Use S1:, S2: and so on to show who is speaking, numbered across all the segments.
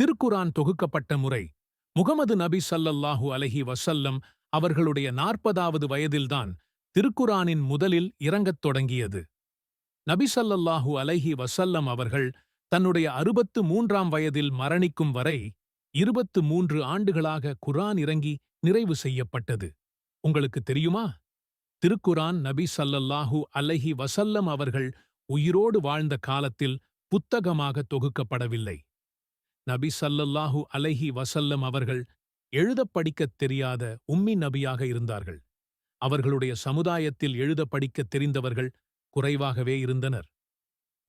S1: திருக்குரான் தொகுக்கப்பட்ட முறை. முகமது நபி சல்லல்லாஹு அலைஹி வசல்லம் அவர்களுடைய நாற்பதாவது வயதில்தான் திருக்குரானின் முதலில் இறங்கத் தொடங்கியது. நபி ஸல்லல்லாஹு அலைஹி வசல்லம் அவர்கள் தன்னுடைய அறுபத்து மூன்றாம் வயதில் மரணிக்கும் வரை இருபத்து மூன்று ஆண்டுகளாக குரான் இறங்கி நிறைவு செய்யப்பட்டது. உங்களுக்கு தெரியுமா? திருக்குரான் நபி சல்லல்லாஹு அலைஹி வசல்லம் அவர்கள் உயிரோடு வாழ்ந்த காலத்தில் புத்தகமாக தொகுக்கப்படவில்லை. நபி சல்லல்லாஹு அலைஹி வசல்லம் அவர்கள் எழுதப் படிக்கத் தெரியாத உம்மி நபியாக இருந்தார்கள். அவர்களுடைய சமுதாயத்தில் எழுதப் படிக்கத் தெரிந்தவர்கள் குறைவாகவே இருந்தனர்.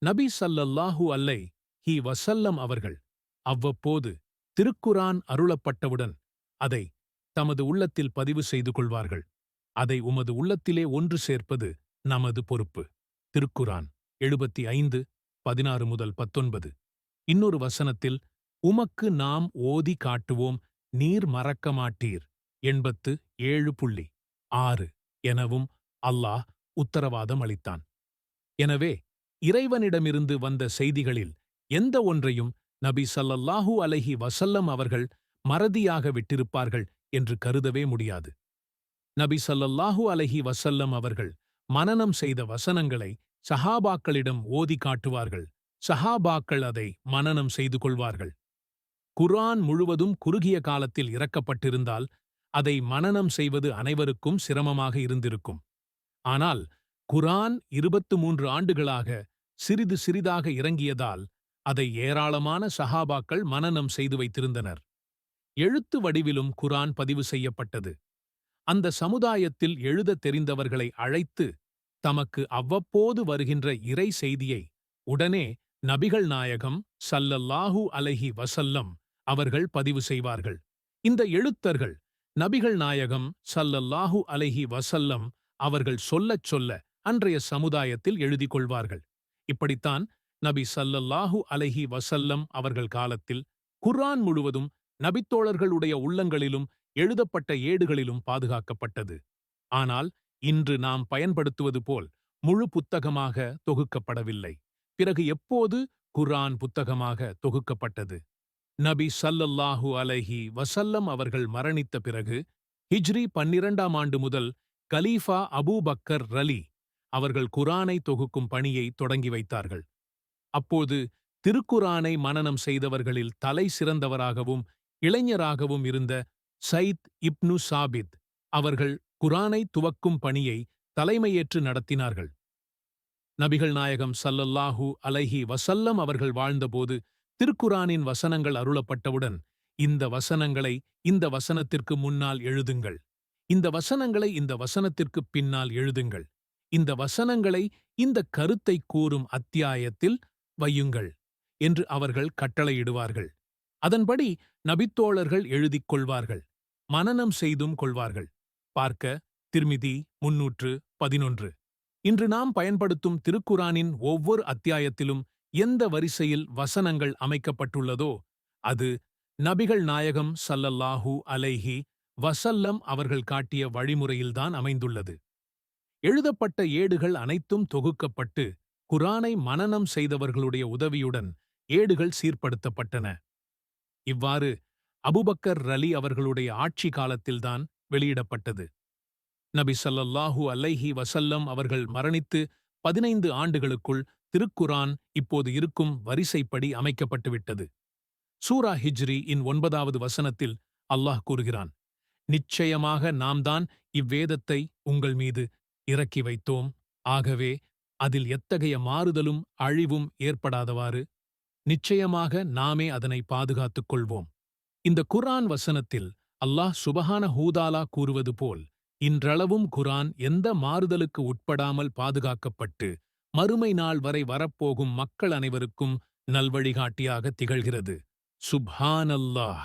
S1: நபி சல்லல்லாஹு அல்லை ஹி வசல்லம் அவர்கள் அவ்வப்போது திருக்குரான் அருளப்பட்டவுடன் அதை தமது உள்ளத்தில் பதிவு செய்து கொள்வார்கள். அதை உமது உள்ளத்திலே ஒன்று சேர்ப்பது நமது பொறுப்பு. திருக்குரான் எழுபத்தி ஐந்து பதினாறு முதல் பத்தொன்பது. இன்னொரு வசனத்தில் உமக்கு நாம் ஓதி காட்டுவோம் நீர் மறக்க மாட்டீர். எண்பத்து ஏழு புள்ளி ஆறு எனவும் அல்லாஹ் உத்தரவாதம் அளித்தான். எனவே இறைவனிடமிருந்து வந்த செய்திகளில் எந்த ஒன்றையும் நபி சல்லல்லாஹூ அலைஹி வசல்லம் அவர்கள் மறதியாக விட்டிருப்பார்கள் என்று கருதவே முடியாது. நபி சல்லல்லாஹூ அலைஹி வசல்லம் அவர்கள் மனனம் செய்த வசனங்களை சஹாபாக்களிடம் ஓதி காட்டுவார்கள். சஹாபாக்கள் அதை மனனம் செய்து கொள்வார்கள். குர்ஆன் முழுவதும் குறுகிய காலத்தில் இறக்கப்பட்டிருந்தால் அதை மனனம் செய்வது அனைவருக்கும் சிரமமாக இருந்திருக்கும். ஆனால் குர்ஆன் இருபத்து மூன்று ஆண்டுகளாக சிறிது சிறிதாக இறங்கியதால் அதை ஏராளமான சஹாபாக்கள் மனனம் செய்து வைத்திருந்தனர். எழுத்து வடிவிலும் குர்ஆன் பதிவு செய்யப்பட்டது. அந்த சமுதாயத்தில் எழுதத் தெரிந்தவர்களை அழைத்து தமக்கு அவ்வப்போது வருகின்ற இறை செய்தியை உடனே நபிகள் நாயகம் சல்லல்லாஹூ அலைஹி வசல்லம் அவர்கள் பதிவு செய்வார்கள். இந்த எழுத்தர்கள் நபிகள் நாயகம் சல்லல்லாஹு அலைஹி வசல்லம் அவர்கள் சொல்லச் சொல்ல அன்றைய சமுதாயத்தில் எழுதிக் கொள்வார்கள். இப்படித்தான் நபி சல்லல்லாஹு அலைஹி வசல்லம் அவர்கள் காலத்தில் குர்ஆன் முழுவதும் நபித்தோழர்களுடைய உள்ளங்களிலும் எழுதப்பட்ட ஏடுகளிலும் பாதுகாக்கப்பட்டது. ஆனால் இன்று நாம் பயன்படுத்துவது போல் முழு புத்தகமாக தொகுக்கப்படவில்லை. பிறகு எப்போது குர்ஆன் புத்தகமாக தொகுக்கப்பட்டது? நபி சல்லல்லாஹு அலைஹி வசல்லம் அவர்கள் மரணித்த பிறகு ஹிஜ்ரி பன்னிரண்டாம் ஆண்டு முதல் கலீஃபா அபூபக்கர் ரலி அவர்கள் குரானை தொகுக்கும் பணியை தொடங்கி வைத்தார்கள். அப்போது திருக்குரானை மனனம் செய்தவர்களில் தலை சிறந்தவராகவும் இளைஞராகவும் இருந்த சயித் இப்னு சாபித் அவர்கள் குரானை துவக்கும் பணியை தலைமையேற்று நடத்தினார்கள். நபிகள் நாயகம் சல்லல்லாஹு அலைஹி வசல்லம் அவர்கள் வாழ்ந்தபோது திருக்குரானின் வசனங்கள் அருளப்பட்டவுடன் இந்த வசனங்களை இந்த வசனத்திற்கு முன்னால் எழுதுங்கள். இந்த வசனங்களை இந்த வசனத்திற்கு பின்னால் எழுதுங்கள். இந்த வசனங்களை இந்த கருத்தை கூறும் அத்தியாயத்தில் வையுங்கள் என்று அவர்கள் கட்டளையிடுவார்கள். அதன்படி நபித்தோழர்கள் எழுதிக் கொள்வார்கள். மனனம் செய்தும் கொள்வார்கள். பார்க்க திருமிதி முன்னூற்று பதினொன்று. இன்று நாம் பயன்படுத்தும் திருக்குரானின் ஒவ்வொரு அத்தியாயத்திலும் எந்த வரிசையில் வசனங்கள் அமைக்கப்பட்டுள்ளதோ அது நபிகள் நாயகம் சல்லல்லாஹூ அலைஹி வசல்லம் அவர்கள் காட்டிய வழிமுறையில்தான் அமைந்துள்ளது. எழுதப்பட்ட ஏடுகள் அனைத்தும் தொகுக்கப்பட்டு குரானை மனனம் செய்தவர்களுடைய உதவியுடன் ஏடுகள் சீர்படுத்தப்பட்டன. இவ்வாறு அபுபக்கர் ரலி அவர்களுடைய ஆட்சி காலத்தில்தான் வெளியிடப்பட்டது. நபி சல்லல்லாஹூ அலைஹி வசல்லம் அவர்கள் மரணித்து பதினைந்து ஆண்டுகளுக்குள் திருக்குரான் இப்போது இருக்கும் வரிசைப்படி அமைக்கப்பட்டுவிட்டது. சூரா ஹிஜ்ரி இன் ஒன்பதாவது வசனத்தில் அல்லாஹ் கூறுகிறான் நிச்சயமாக நாம்தான் இவ்வேதத்தை உங்கள் மீது இறக்கி வைத்தோம். ஆகவே அதில் எத்தகைய மாறுதலும் அழிவும் ஏற்படாதவாறு நிச்சயமாக நாமே அதனை பாதுகாத்துக் கொள்வோம். இந்த குர்ஆன் வசனத்தில் அல்லாஹ் சுபஹான ஹூதாலா கூறுவது போல் இன்றளவும் குரான் எந்த மாறுதலுக்கு உட்படாமல் பாதுகாக்கப்பட்டு மறுமை நாள் வரை வரப்போகும் மக்கள் அனைவருக்கும் நல்வழிகாட்டியாக திகழ்கிறது. சுப்ஹானல்லாஹ்!